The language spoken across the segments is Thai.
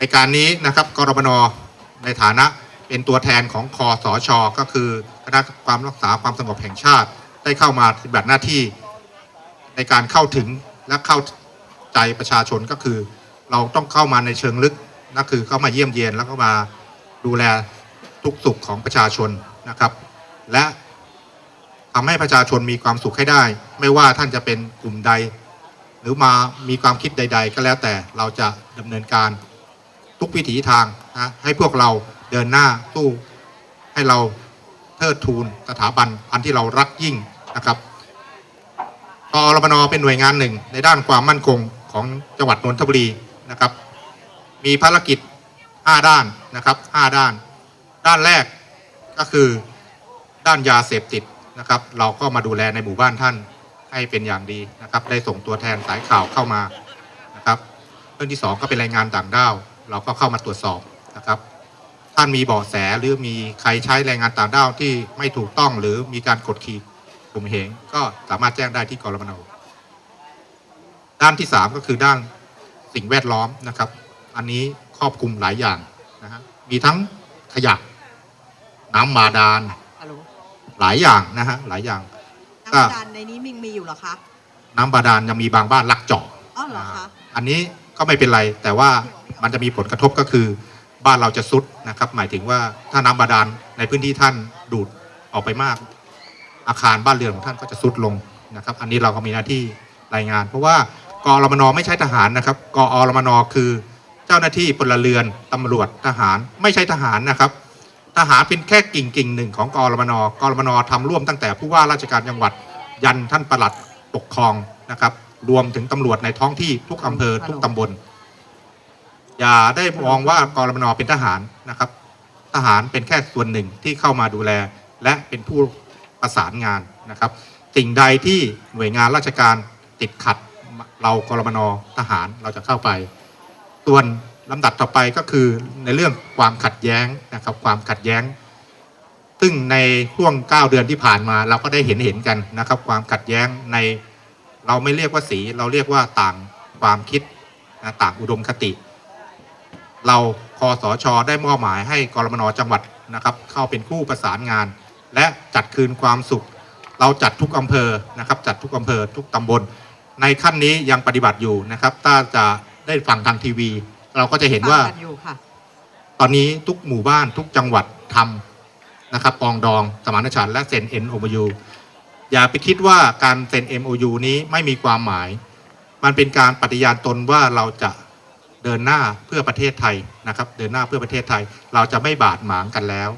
ในการนี้นะครับกรบนในฐานะเป็นตัวแทนของคอสชก็คือคณะความรักษาความสงบแห่งชาติ ได้เข้ามาปฏิบัติหน้าที่ในการเข้าถึงและเข้าใจประชาชนก็คือ เราต้องเข้ามาในเชิงลึกนั่นคือเข้ามาเยี่ยมเยียนแล้วก็มาดูแลทุกสุขของประชาชนนะครับ และทำให้ประชาชนมีความสุขให้ได้ ไม่ว่าท่านจะเป็นกลุ่มใด หรือมามีความคิดใด ๆ ก็แล้วแต่เราจะดำเนินการ ทุกวิถีทางนะให้พวกเราเดินหน้าสู้ให้เราเทิดทูนสถาบันอันที่เรารักยิ่งนะครับกอรมนเป็นหน่วยงานหนึ่ง ในด้านความมั่นคงของจังหวัดนนทบุรีนะครับ มีภารกิจ 5 ด้านนะครับ 5 ด้าน ด้านแรกก็คือด้านยาเสพติดนะครับ เราก็มาดูแลในหมู่บ้านท่านให้เป็นอย่างดีนะครับ ได้ส่งตัวแทนสายข่าวเข้ามานะครับ เรื่องที่ 2 ก็เป็นรายงานต่างด้าว เราก็เข้ามาตรวจสอบนะครับ ท่านมีเบาะแสหรือมีใครใช้แรงงานต่างด้าวที่ไม่ถูกต้องหรือมีการกดขี่ข่มเหงก็สามารถแจ้งได้ที่กรมนด้านที่ 3 ก็คือด้านสิ่งแวดล้อมนะครับ อันนี้ครอบคลุมหลายอย่างนะฮะมีทั้งขยะน้ำบาดาลฮัลโหลหลายอย่างนะฮะหลายอย่างก็น้ำบาดาลในนี้มิงมีอยู่เหรอคะน้ำบาดาลยังมีบางบ้านลักเจาะอ๋อเหรอคะอันนี้ก็ไม่เป็นไรแต่ว่า มันจะมีผลกระทบก็คือ บ้านเราจะซุดนะครับ หมายถึงว่าถ้าน้ำบาดาลในพื้นที่ท่านดูดออกไปมาก อาคารบ้านเรือนของท่านก็จะซุดลงนะครับ อันนี้เราก็มีหน้าที่รายงาน เพราะว่ากอรมนไม่ใช่ทหารนะครับกอรมนคือเจ้าหน้าที่พลเรือนตำรวจทหารไม่ใช่ทหารนะครับ ทหารเป็นแค่กิ่งกิ่งหนึ่งของกอรมนกอรมนทำร่วมตั้งแต่ผู้ว่าราชการจังหวัดยันท่านปลัดปกครองนะครับ รวมถึงตำรวจในท้องที่ทุกอำเภอทุกตำบล อย่าได้มองว่ากรมนเป็นทหารนะครับ ทหารเป็นแค่ส่วนหนึ่งที่เข้ามาดูแล และเป็นผู้ประสานงานนะครับสิ่งใดที่หน่วยงานราชการติดขัดเรากรมนทหารเราจะเข้าไป ส่วนลำดับต่อไปก็คือในเรื่องความขัดแย้งนะครับ ความขัดแย้ง ซึ่งในช่วง 9 เดือนที่ผ่านมา เราก็ได้เห็นเห็นกันนะครับ ความขัดแย้งในเราไม่เรียกว่าสี เราเรียกว่าต่างความคิดนะต่างอุดมคติ เราคอสชได้มอบหมายให้กรมนจังหวัดนะครับ เข้าเป็นผู้ประสานงาน และจัดคืนความสุข เราจัดทุกอำเภอนะครับ จัดทุกอำเภอทุกตำบล ในขั้นนี้ยังปฏิบัติอยู่นะครับ ถ้าจะได้ฟังทางทีวี เราก็จะเห็นว่า ฟังกันอยู่ค่ะ ตอนนี้ทุกหมู่บ้านทุกจังหวัดทำนะครับปองดองสมานฉันท์และเซ็น MOU อย่าไปคิดว่าการเซ็น MOU นี้ไม่มีความหมาย มันเป็นการปฏิญาณตนว่าเราจะ เดินหน้าเพื่อประเทศไทยนะครับ เดินหน้าเพื่อประเทศไทย เราจะไม่บาดหมางกันแล้ว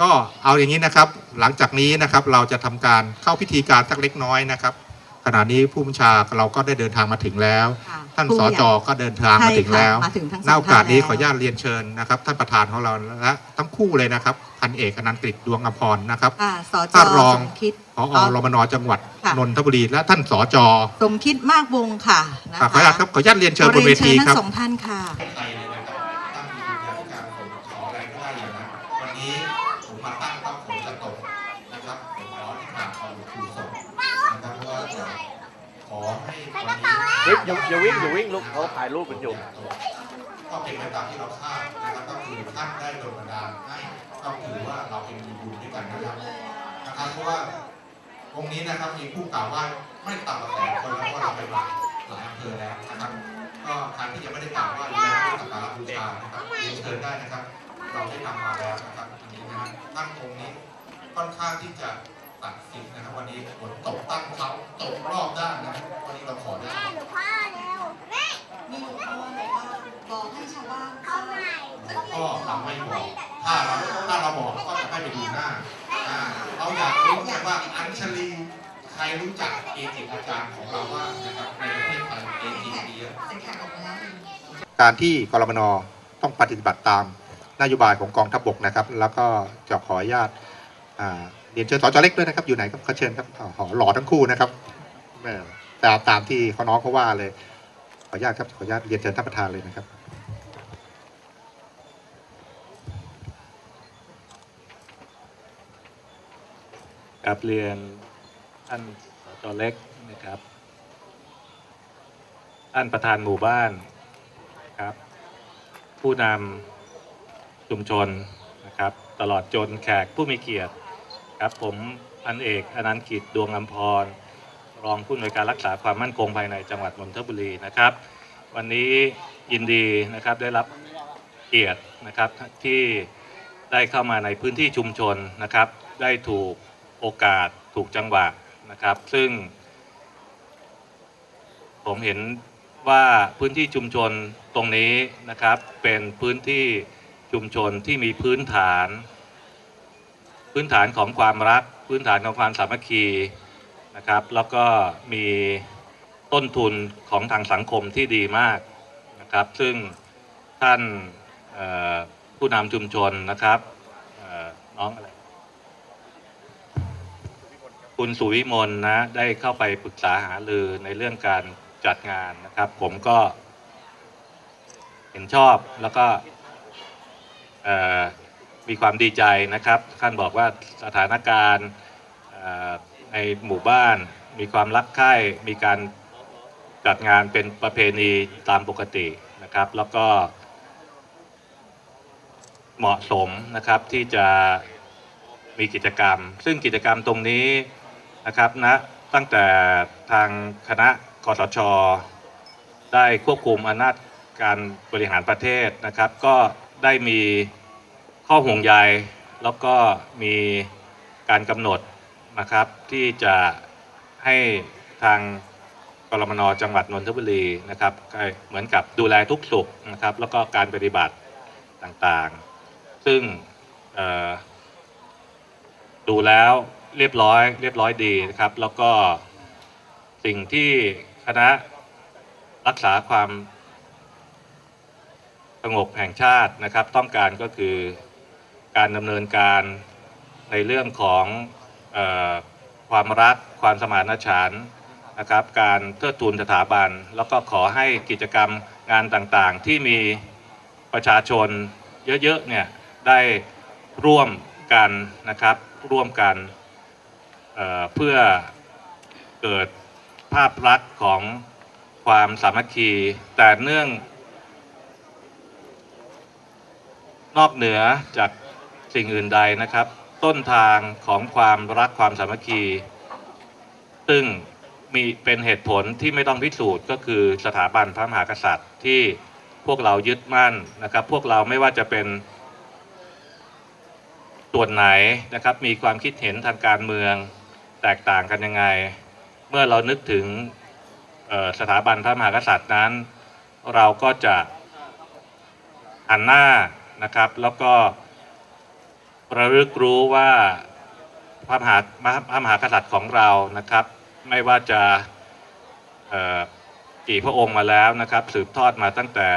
ก็เอาอย่างนี้นะครับ หลังจากนี้นะครับเราจะทำการเข้าพิธีการสักเล็กน้อยนะครับขณะนี้ผู้บัญชาเราก็ได้เดินทางมาถึงแล้วค่ะท่านผู้สใหญ่จก็เดินทางมาถึงแล้วใช่ค่ะมาถึงทั้งสองหน้าโอกาสนี้ท่านแล้วขออนุญาตเรียนเชิญนะครับ ท่านประธานของเราและทั้งคู่เลยนะครับ พันเอกอนันต์กฤษดวงอภรณ์นะครับอ่าสจท่านรองสมคิด ผอรมนจังหวัดค่ะ นนทบุรีและท่านสจสมคิดมากวงค่ะนะขอคะอนุญาตครับขออนุญาตเรียนเชิญบนเวทีขอเยนครับทั้งสองท่านค่ะ ไทยเลยนะครับตั้งมีวิทยาธิการผมขออะไรก็ได้เลยนะวันนี้ผมมาตั้งต้องฝนจะตกนะครับผมขอที่กราบขอหลวงปู่สดนะครับเพราะว่าจะขอให้วันนี้เฮ้ยอย่าอย่าวิ่งอย่าวิ่งลูกเขาถ่ายรูปกันอยู่ ก็เป็นไปตามที่เราคาดนะครับก็คือท่านได้โดนบันดาลให้ก็ถือว่าเราเป็นมีบุญด้วยกันนะครับนะครับเพราะว่า องค์นี้นะครับมีผู้กล่าวว่าไม่ต่ำกว่าแสนคนแล้วเพราะเราไปหลายหลายอำเภอแล้วนะครับ ก็ใครที่ยังไม่ได้กล่าวว่ายังไม่ได้สักการะบูชานะครับเรียนเชิญได้นะครับ เราได้ทำมาแล้วนะครับอันนี้นะฮะตั้งองค์นี้ค่อนข้างที่จะตัดสินนะครับวันนี้ฝนตกตั้งเขาตกรอบด้านนะครับวันนี้เราขอได้มีอยู่ข้อไหนบ้างบอกให้ชาวบ้านทราบก็ทำไม่บอกถ้าเราถ้าเราบอกก็จะไม่ไปดูหน้าอ่า เราอยากรู้ว่าอัญชลีใครรู้จักเอจิอาจารย์ของเราว่านะครับในประเทศไทยเอจิดีเยอะเสียการที่กรมนต้องปฏิบัติตามนโยบายของกองทัพบกนะครับ แล้วก็จะขออนุญาตเรียนเชิญสจเล็กด้วยนะครับ อยู่ไหนครับขอเชิญครับอ๋อหล่อทั้งคู่นะครับแม่ตามตามที่เขาน้องเขาว่าเลย ขออนุญาตครับขออนุญาตเรียนเชิญท่านประธานเลยนะครับ กับเรียนท่านสจเล็กนะครับ ท่านประธานหมู่บ้านครับ ผู้นำชุมชนนะครับ ตลอดจนแขกผู้มีเกียรติครับผมพันเอกอนันต์กิจดวงอมพร รองผู้อำนวยการรักษาความมั่นคงภายในจังหวัดนนทบุรีนะครับ วันนี้ยินดีนะครับได้รับเกียรตินะครับที่ได้เข้ามาในพื้นที่ชุมชนนะครับ ได้ถูก โอกาสถูกจังหวะนะครับ ซึ่ง ผมเห็นว่าพื้นที่ชุมชนตรงนี้นะครับ เป็นพื้นที่ชุมชนที่มีพื้นฐาน พื้นฐานของความรัก พื้นฐานของความสามัคคีนะครับ แล้วก็มีต้นทุนของทางสังคมที่ดีมากนะครับ ซึ่งท่านผู้นำชุมชนนะครับน้องอะไร คุณสุวิมลนะได้เข้าไปปรึกษาหารือในเรื่องการจัดงานนะครับ ผมก็ เห็นชอบแล้วก็มีความดีใจนะครับท่านบอกว่าสถานการณ์ในหมู่บ้านมีความรักใคร่มีการจัดงานเป็นประเพณีตามปกตินะครับ แล้วก็ เหมาะสมนะครับที่จะมีกิจกรรม ซึ่งกิจกรรมตรงนี้ นะครับนะตั้งแต่ทางคณะกสช ได้ควบคุมอำนาจการบริหารประเทศนะครับ ก็ได้มีข้อห่วงใยแล้วก็มีการกำหนดนะครับ ที่จะให้ทางกรมนจังหวัดนนทบุรีนะครับเหมือนกับดูแลทุกสุขนะครับ แล้วก็การปฏิบัติต่างๆ ซึ่งดูแล้ว เรียบร้อยเรียบร้อยดีนะครับ แล้วก็สิ่งที่คณะรักษาความสงบแห่งชาตินะครับ ต้องการก็คือการดำเนินการในเรื่องของออความรักความสมานฉันท์นะครับ การเทิดทูนสถาบัน แล้วก็ขอให้กิจกรรมงานต่างๆ ที่มีประชาชนเยอะๆเนี่ยได้ร่วมกันนะครับร่วมกัน เพื่อเกิดภาพลักษณ์ของความสามัคคี แต่เนื่อง นอกเหนือจากสิ่งอื่นใดนะครับ ต้นทางของความรักความสามัคคี ซึ่งมีเป็นเหตุผลที่ไม่ต้องพิสูจน์ก็คือสถาบันพระมหากษัตริย์ที่พวกเรายึดมั่นนะครับ พวกเราไม่ว่าจะเป็นส่วนไหนนะครับ มีความคิดเห็นทางการเมือง แตกต่างกันยังไง เมื่อเรานึกถึงสถาบันพระมหากษัตริย์นั้น เราก็จะหันหน้านะครับ แล้วก็ระลึกรู้ว่าพระมหาพระมหากษัตริย์ของเรานะครับ ไม่ว่าจะกี่พระองค์มาแล้วนะครับ สืบทอดมาตั้งแต่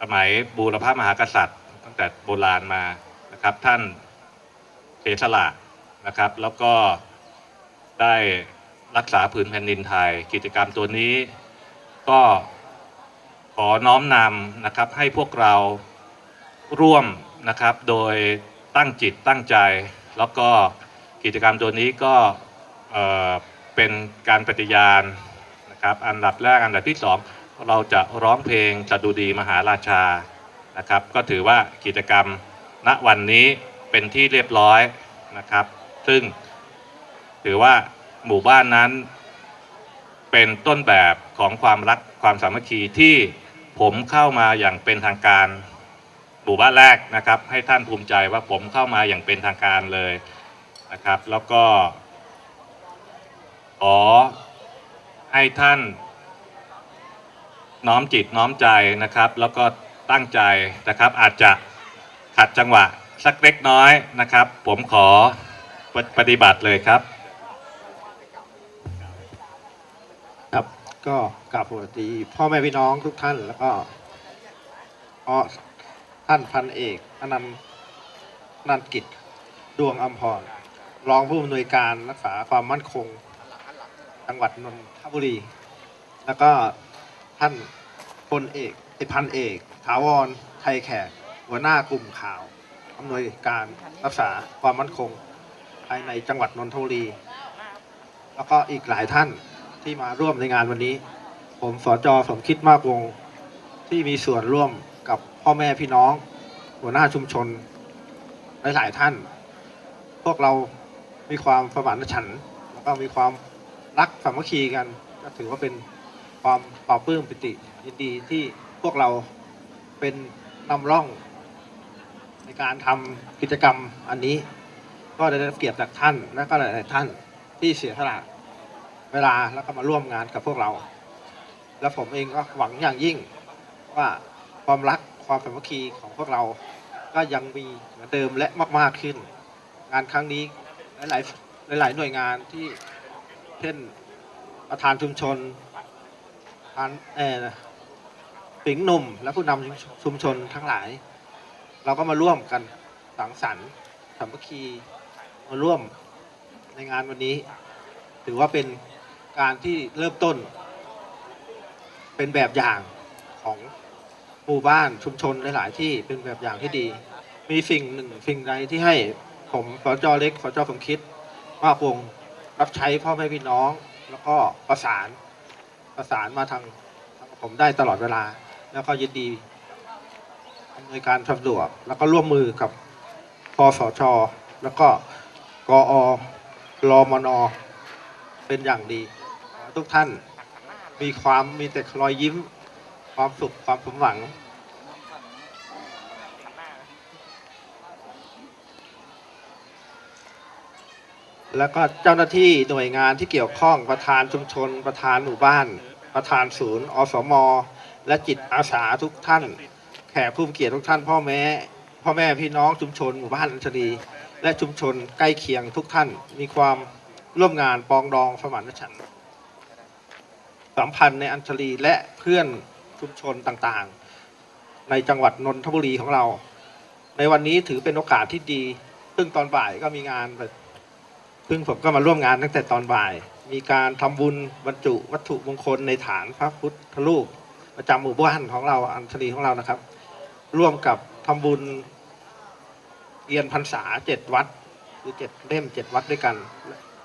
สมัยบูรพมหากษัตริย์ ตั้งแต่โบราณมานะครับท่านเสสละนะครับ แล้วก็ ได้รักษาผืนแผ่นดินไทย กิจกรรมตัวนี้ ก็ขอน้อมนำนะครับให้พวกเราร่วมนะครับโดยตั้งจิตตั้งใจ แล้วก็กิจกรรมตัวนี้ก็เเป็นการปฏิญาณนะครับอันดับแรกอันดับที่สองเราจะร้องเพลงสดุดีมหาราชานะครับก็ถือว่ากิจกรรมณวันนี้เป็นที่เรียบร้อยนะครับ ซึ่ง ถือว่าหมู่บ้านนั้น เป็นต้นแบบของความรักความสามัคคีที่ผมเข้ามาอย่างเป็นทางการหมู่บ้านแรกนะครับ ให้ท่านภูมิใจว่าผมเข้ามาอย่างเป็นทางการเลยนะครับ แล้วก็ขอให้ท่านน้อมจิตน้อมใจนะครับ แล้วก็ตั้งใจนะครับ อาจจะขัดจังหวะสักเล็กน้อยนะครับ ผมขอปฏิบัติเลยครับ ก็กราบสวัสดี พ่อแม่พี่น้องทุกท่านแล้วก็อ๋อท่านพันเอกอนันต์อนันต์กิจดวงอัมพรรองผู้อำนวยการรักษาความมั่นคง จังหวัดนนทบุรี แล้วก็ท่านพลเอกไอพันเอกถาวรไทยแขกหัวหน้ากลุ่มข่าวอำนวยการรักษาความมั่นคง ภายในจังหวัดนนทบุรี แล้วก็อีกหลายท่าน ที่มาร่วมในงานวันนี้ ผมสจสมคิดมากวง ที่มีส่วนร่วมกับพ่อแม่พี่น้อง หัวหน้าชุมชนหลายๆท่าน พวกเรามีความประมาณฉันท์แล้วก็มีความรักสามัคคีกัน ก็ถือว่าเป็นความปลาบปลื้มปิติยินดีที่พวกเราเป็นนำร่อง ในการทำกิจกรรมอันนี้ ก็ได้รับเกียรติจากท่านและก็หลายๆท่านที่เสียสละ เวลาแล้วก็มาร่วมงานกับพวกเรา และผมเองก็หวังอย่างยิ่งว่าความรักความสามัคคีของพวกเรา ก็ยังมีเหมือนเดิมและมาก ๆขึ้น งานครั้งนี้หลายๆหลาย ๆ หน่วยงานที่เช่นประธานชุมชนประธานเออปิงหนุ่ม และผู้นำชุมชนทั้งหลาย เราก็มาร่วมกันสังสรรค์สามัคคีมาร่วมในงานวันนี้ ถือว่าเป็น การที่เริ่มต้น เป็นแบบอย่างของหมู่บ้านชุมชนหลาย ๆ ที่เป็นแบบอย่างที่ดี มีสิ่งหนึ่งสิ่งใดที่ให้ผมสจเล็กสจสมคิดว่าวงรับใช้พ่อแม่พี่น้อง แล้วก็ประสานประสานมาทางผมได้ตลอดเวลา แล้วก็ยินดีอำนวยการสะดวกแล้วก็ร่วมมือกับพสชแล้วก็กอรมนเป็นอย่างดี ทุกท่าน มีความมีแต่รอยยิ้ม ความสุขความสมหวัง แล้วก็เจ้าหน้าที่หน่วยงานที่เกี่ยวข้องประธานชุมชน ประธานหมู่บ้าน ประธานศูนย์อสม และจิตอาสาทุกท่าน แขกผู้มีเกียรติทุกท่าน พ่อแม่พ่อแม่พี่น้องชุมชนหมู่บ้านอัญชลีและชุมชนใกล้เคียงทุกท่านมีความร่วมงานปองดองสมานฉันท์ สัมพันธ์ในอัญชลีและเพื่อนชุมชนต่างๆ ในจังหวัดนนทบุรีของเรา ในวันนี้ถือเป็นโอกาสที่ดี ซึ่งตอนบ่ายก็มีงานซึ่งผมก็มาร่วมงานตั้งแต่ตอนบ่าย มีการทำบุญบรรจุวัตถุมงคลในฐานพระพุทธรูปประจำหมู่บ้านของเราอัญชลีของเรานะครับ ร่วมกับทำบุญเรียนพรรษาเจ็ดวัดหรือเจ็ดเล่มเจ็ดวัดด้วยกัน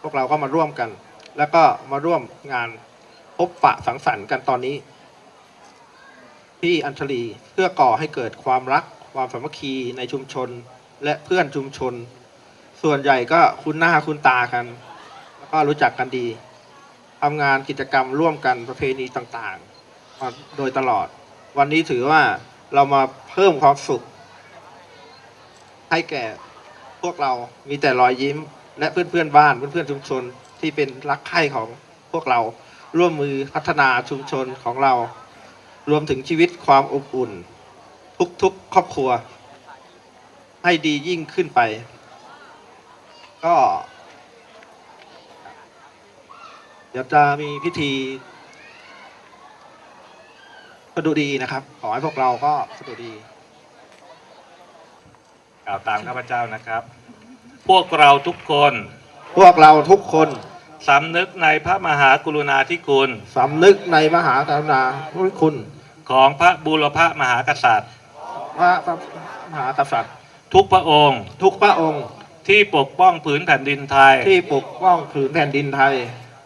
พวกเราก็มาร่วมกัน แล้วก็มาร่วมงาน พบปะสังสรรค์กันตอนนี้ ที่อัญชลีเพื่อก่อให้เกิดความรัก ความสามัคคีในชุมชนและเพื่อนชุมชน ส่วนใหญ่ก็คุ้นหน้าคุ้นตากัน แล้วก็รู้จักกันดีทำงานกิจกรรมร่วมกันประเพณีต่างๆมาโดยตลอด วันนี้ถือว่าเรามาเพิ่มความสุข ให้แก่พวกเรามีแต่รอยยิ้ม และเพื่อนๆบ้านเพื่อนๆชุมชนที่เป็นรักใคร่ของพวกเรา ร่วมมือพัฒนาชุมชนของเรา รวมถึงชีวิตความอบอุ่น ทุกๆครอบครัว ให้ดียิ่งขึ้นไป ก็ เดี๋ยวจะมีพิธีสดุดีนะครับ ขอให้พวกเราก็สดุดีกล่าวตามข้าพเจ้านะครับ พวกเราทุกคน พวกเราทุกคน สำนึกในพระมหากรุณาธิคุณ สำนึกในมหากรุณาธิคุณของพระบูรพมหากษัตริย์ พระมหากษัตริย์ ทุกพระองค์ ทุกพระองค์ที่ปกป้องผืนแผ่นดินไทย ที่ปกป้องผืนแผ่นดินไทย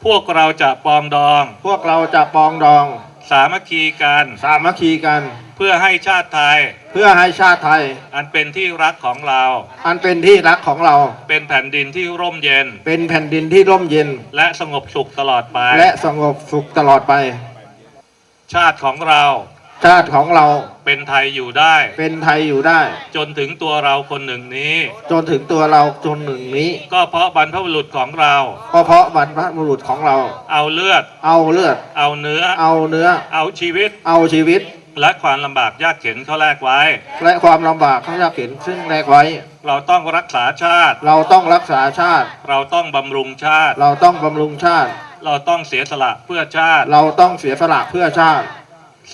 พวกเราจะปองดอง พวกเราจะปองดอง สามัคคีกัน สามัคคีกัน เพื่อให้ชาติไทย เพื่อให้ชาติไทย อันเป็นที่รักของเรา อันเป็นที่รักของเรา เป็นแผ่นดินที่ร่มเย็น เป็นแผ่นดินที่ร่มเย็น และสงบสุขตลอดไป และสงบสุขตลอดไป ชาติของเรา ชาติของเรา เป็นไทยอยู่ได้ เป็นไทยอยู่ได้ จนถึงตัวเราคนหนึ่งนี้ จนถึงตัวเราจนหนึ่งนี้ ก็เพราะบรรพบุรุษของเรา ก็เพราะบรรพบุรุษของเรา เอาเลือด เอาเลือด เอาเนื้อ เอาเนื้อ เอาชีวิต เอาชีวิต และความลำบากยากเข็นเข้าแลกไว้ และความลำบากเขาอยากเห็นซึ่งแรกไว้ เราต้องรักษาชาติ เราต้องรักษาชาติ เราต้องบำรุงชาติ เราต้องบำรุงชาติ เราต้องเสียสละเพื่อชาติ เราต้องเสียสละเพื่อชาติ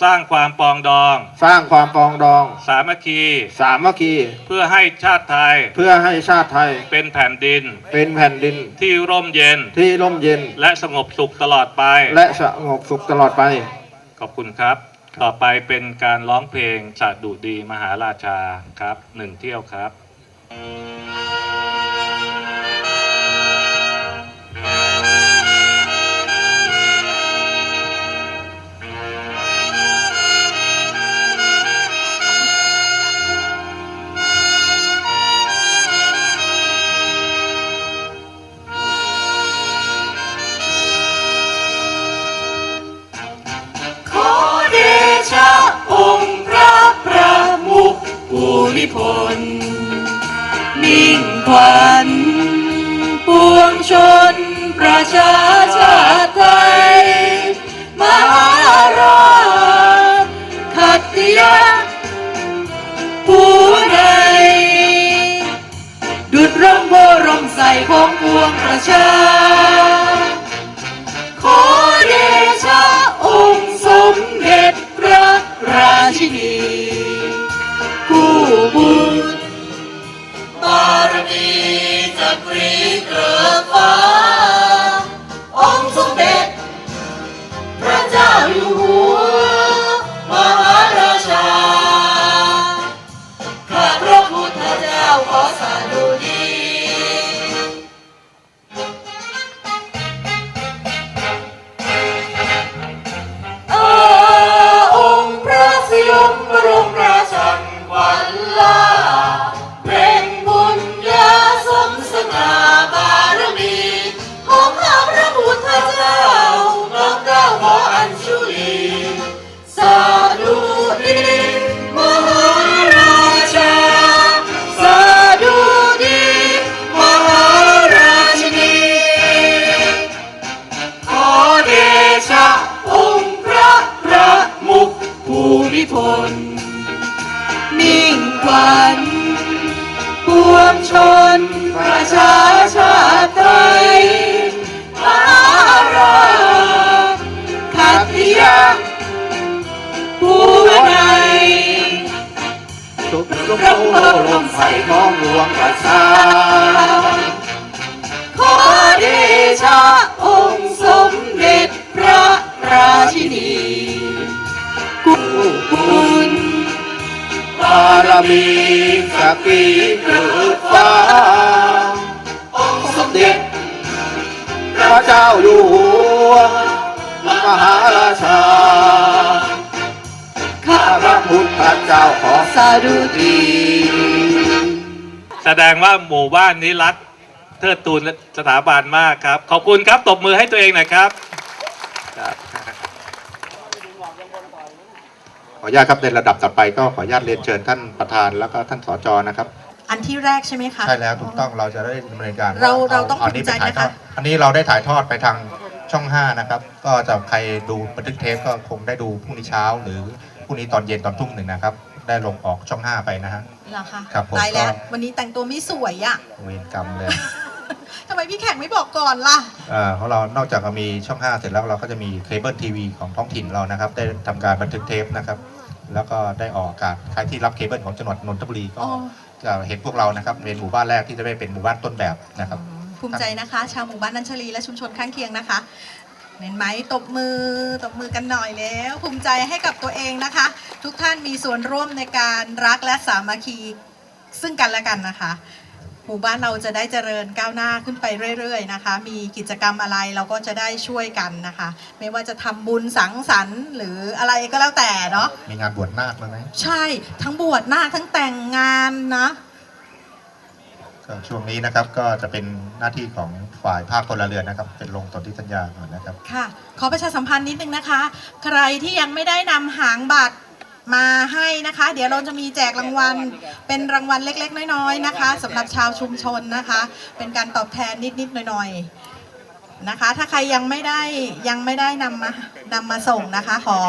สร้างความปองดอง สร้างความปรองดอง สามัคคี สามัคคี เพื่อให้ชาติไทย เพื่อให้ชาติไทย เป็นแผ่นดิน เป็นแผ่นดิน ที่ร่มเย็น ที่ร่มเย็น และสงบสุขตลอดไป และสงบสุขตลอดไป ขอบคุณครับ ต่อไปเป็นการร้องเพลงสาดุดีมหาราชาครับหนึ่งเที่ยวครับมิ ประชาชาติไทยมหาราชขัตติยะผู้ใดดุดร่มโพร่มใสของปวงประชา จ้า ชาติไทยมหาราชขัตติยะผู้ใดสุขลมโพลมใสของหลวงประชา ขอเดชะองค์สมเด็จพระราชินีกุบุญบารมีสักกีเกิดฟ้า พระเจ้าอยู่หัวมหาราชา ข้าข้าพระพุทธเจ้าขอสาธุดีแสดงว่าหมู่บ้านนี้รักเทิดทูนสถาบันมากครับ ขอบคุณครับตบมือให้ตัวเองหน่อยครับขออนุญาตครับในระดับต่อไปก็ขออนุญาตเรียนเชิญท่านประธานแล้วก็ท่านสจนะครับ อันที่แรกใช่ไหมคะ ใช่แล้วถูกต้องเราจะได้ดำเนินการเราเราต้องนนี้ไปภูมิใจถ่ายทอดนะคะ อันนี้เราได้ถ่ายทอดไปทางช่อง 5 นะครับ ก็จะใครดูบันทึกเทปก็คงได้ดูพรุ่งนี้เช้า หรือพรุ่งนี้ตอนเย็นตอนทุ่มหนึ่งนะครับ ได้ลงออกช่อง 5 ไปนะฮะ เหรอคะครับผมตายแล้ว ก็ วันนี้แต่งตัวไม่สวยอะ เวรกรรมเลย ทำไมพี่แขกไม่บอกก่อนล่ะ เอ่อของเรานอกจากเรามีช่อง 5 เสร็จแล้วเราก็จะมีเคเบิลทีวีของท้องถิ่นเรานะครับ ได้ทำการบันทึกเทปนะครับ แล้วก็ได้ออกอากาศใครที่รับเคเบิลของจังหวัดนนทบุรีก็อ๋อ จะเห็นพวกเรานะครับเป็นหมู่บ้านแรกที่จะได้เป็นหมู่บ้านต้นแบบนะครับ ภูมิใจนะคะ ชาวหมู่บ้านนัญชลีและชุมชนข้างเคียงนะคะเห็นไหมตบมือตบมือกันหน่อยแล้ว ภูมิใจให้กับตัวเองนะคะ ทุกท่านมีส่วนร่วมในการรักและสามัคคีซึ่งกันและกันนะคะ หมู่บ้านเราจะได้เจริญก้าวหน้าขึ้นไปเรื่อยๆนะคะ มีกิจกรรมอะไรเราก็จะได้ช่วยกันนะคะ ไม่ว่าจะทำบุญสังสรรค์ หรืออะไรก็แล้วแต่เนาะ มีงานบวชนาคบ้างไหมใช่ ทั้งบวชหน้าคทั้งแต่งงานนะ ก็ช่วงนี้นะครับก็จะเป็นหน้าที่ของฝ่ายภาคพลเรือนนะครับ เป็นลงตนที่สัญญาก่อนนะครับ ค่ะ ขอประชาสัมพันธ์นิดนึงนะคะ ใครที่ยังไม่ได้นำหางบัตร มาให้นะคะ เดี๋ยวเราจะมีแจกรางวัล เป็นรางวัลเล็ก ๆ น้อยๆนะคะสำหรับชาวชุมชนนะคะ เป็นการตอบแทนนิดๆหน่อยๆนะคะ ถ้าใครยังไม่ได้ยังไม่ได้นำมานำมาส่งนะคะ ขอ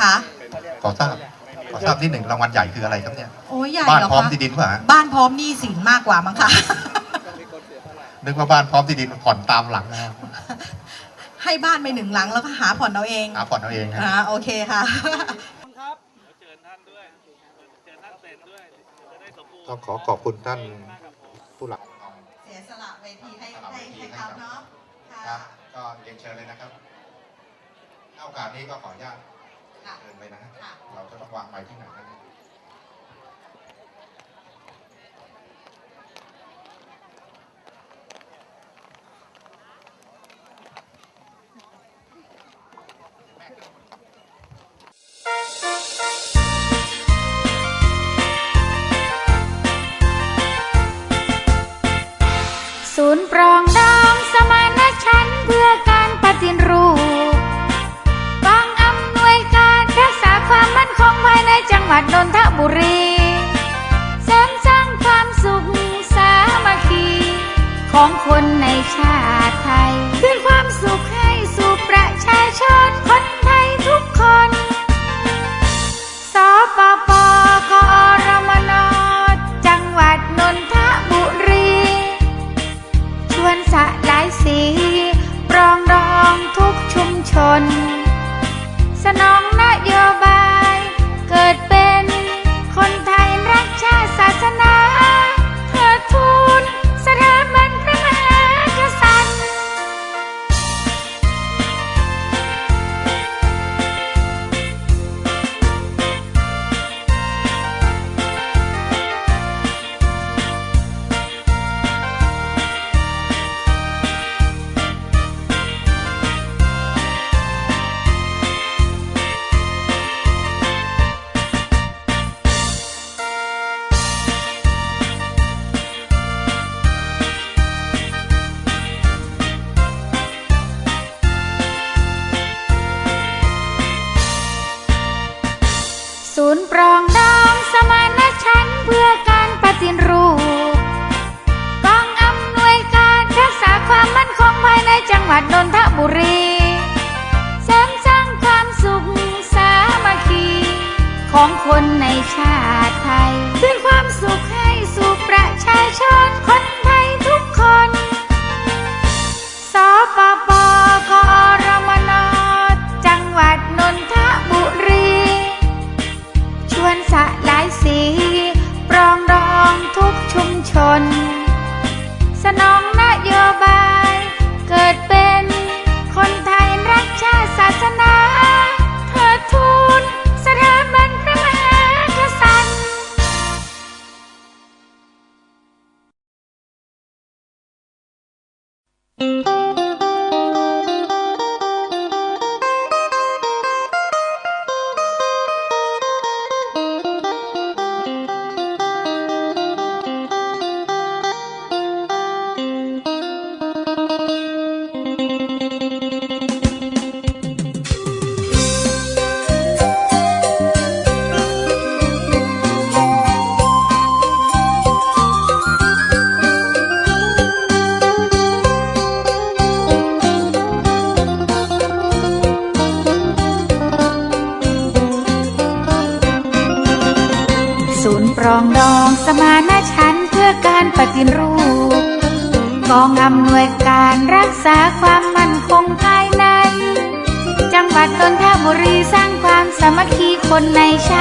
ค่ะขอทราบขอทราบที่หนึ่งรางวัลใหญ่คืออะไรครับเนี่ย โอ้ยใหญ่บ้านเหรอพร้อมคะที่ดินป่ะฮะบ้านพร้อมหนี้สินมากกว่ามั้งคะ นึกว่าบ้านพร้อมที่ดินผ่อนตามหลังนะครับให้บ้านไปหนึ่งหลังแล้วก็หาผ่อนเอาเอง หาผ่อนเอาเองครับอ่าโอเคค่ะ เชิญท่านด้วย เชิญท่านเสร็จด้วย จะได้สมบูรณ์ ต้องขอขอบคุณท่านผู้หลักเสียสละเวทีให้ให้ให้เขาเนาะครัค่ะบก็เรียนเชิญเลยนะครับโอกาสนี้ก็ขออนุญาตค่ะเชิญเลยนะฮะค่ะเราจะต้องวางไปที่ไหนนะครับ ศูนย์ปรองดองสมานฉันเพื่อการปฏิรูปกองอำนวยการรักษาความมั่นคงภายในจังหวัดนนทบุรีเสริมสร้างความสุขสามัคคีของคนในชาติไทย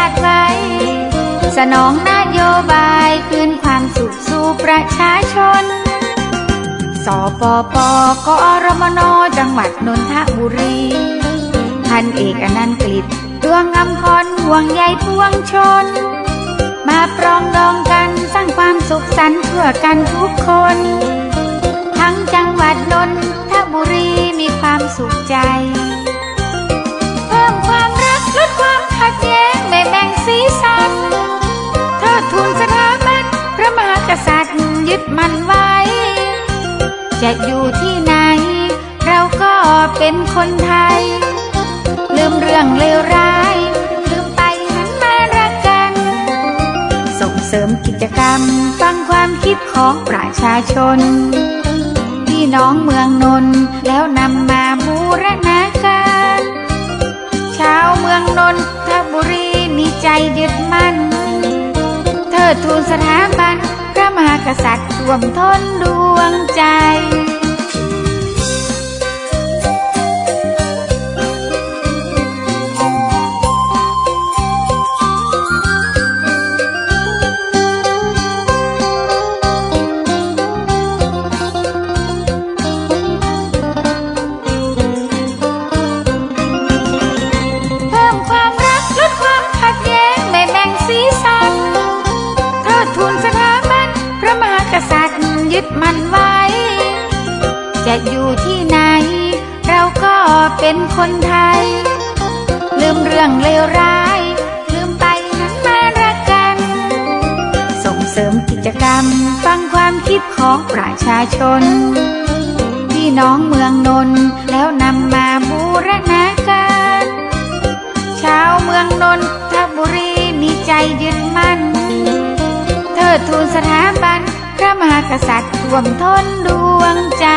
าติไว้ สนองนโยบายคืนความสุขสู่ประชาชน สปปกอรมนจังหวัดนนทบุรีพันเอกอนันต์กฤษดวงอำพรห่วงใยพวงชน มาปรองดองกันสร้างความสุขสันต์ทั่วกันทุกคน ทั้งจังหวัดนนทบุรีมีความสุขใจ เพิ่มความรักลดความขัดแย้ง ไม่แบ่งสีสันเทิดทูนสถาบันพระมหากษัตริย์ยึดมันไว้ จะอยู่ที่ไหน เราก็เป็นคนไทย ลืมเรื่องเลวร้าย ลืมไปหันมารักกัน ส่งเสริมกิจกรรมฟังความคิดของประชาชนพี่น้องเมืองนนท์แล้วนำมาบูรณาการชาวเมืองนนทบุรีมี ใจยึดมั่น เธอทูลสถาบันพระมหากษัตริย์รวมทนดวงใจ เป็นคนไทย ลืมเรื่องเลวร้าย ลืมไปหันมารักกัน ส่งเสริมกิจกรรม ฟังความคิดของประชาชน พี่น้องเมืองนนท์แล้วนำมาบูรณาการชาวเมืองนนทบุรีมีใจยึดมั่นเทิดทูนสถาบัน พระมหากษัตริย์ท่วมท้นดวงใจ